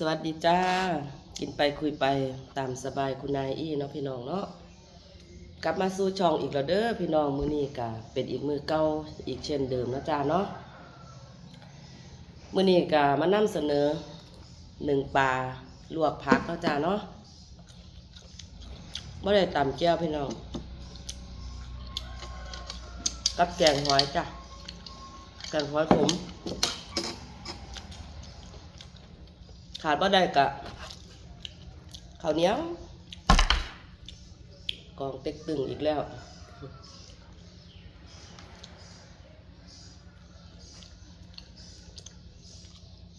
สวัสดีจ้า กินไปคุยไปตามสบายคุณนายอี้เนาะพี่น้องเนาะกลับมาสู่ช่องอีกแล้วเด้อพี่น้องมื้อนี้ก็เป็นอีกมือเก่าอีกเช่นเดิมนะจ้าเนาะมื้อนี้ก็มานำเสนอหนึ่งปลาลวกผักเนาะจ้าเนาะบ่ได้ตำแก้วพี่น้องกับแกงหอยจ้ะแกงหอยขม ขาดบ่ได้กะข้าวเหนียวกองเต็กตึงอีกแล้ว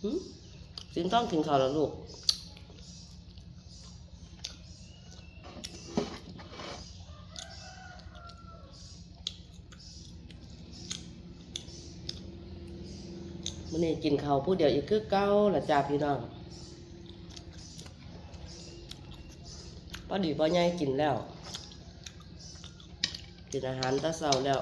หึสินต้องกินข้าวแล้วลูกมื้อนี้กินข้าวผู้เดียวอีกคือเก่าล่ะจ้าพี่น้อง พอดีพ่อใหญ่กินแล้ว กินอาหารตะเช้าแล้ว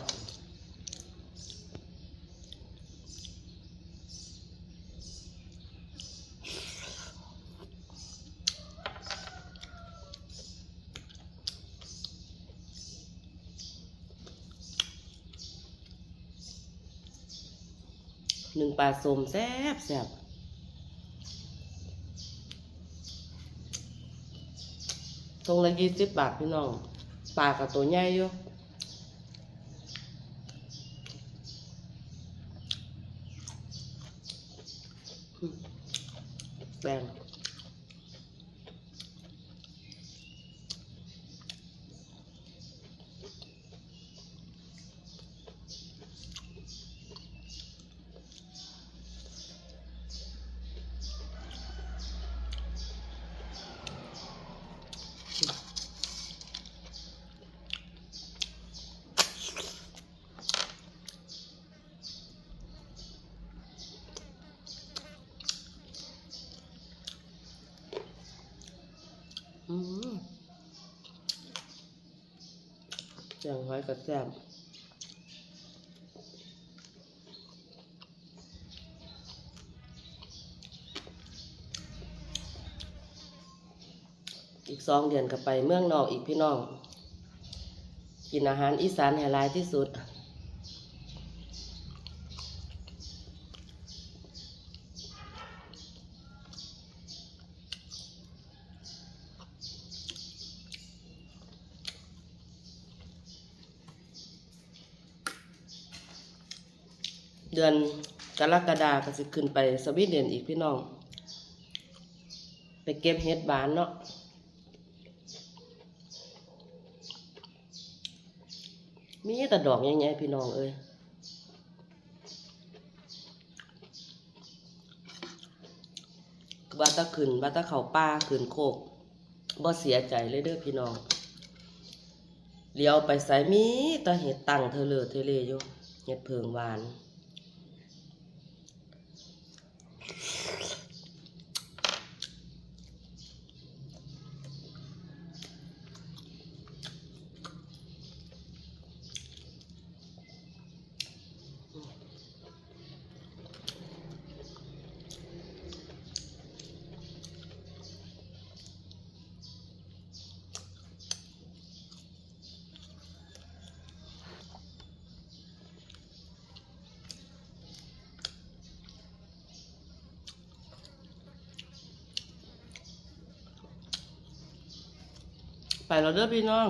หนึ่งปลาส้มแซ่บแซ่บ ทงละยี่สิบบาทพี่น้องปลากับตัวใหญ่อยู่แบง แจ่งหอยกับแซ่บอีกสองเดือนก็ไปเมืองนอกอีกพี่น้อง กินอาหารอีสานให้หลายที่สุด เดือนกรกฎาก็สิขึ้นไปสวีเดนอีกพี่น้อง ไปเก็บเฮ็ดบานเนาะมีแต่ดอกใหญ่ๆพี่น้องเอ้ยว่าตะขึ้นว่าตะเขาป้าขึ้นโคกบ่เสียใจเลยเด้อพี่น้องเลี้ยวไปใส่มีแต่เห็ดตั้งเธอเลอเทเลอยู่เห็ดเพิงหวาน ไปแล้วเด้อพี่น้อง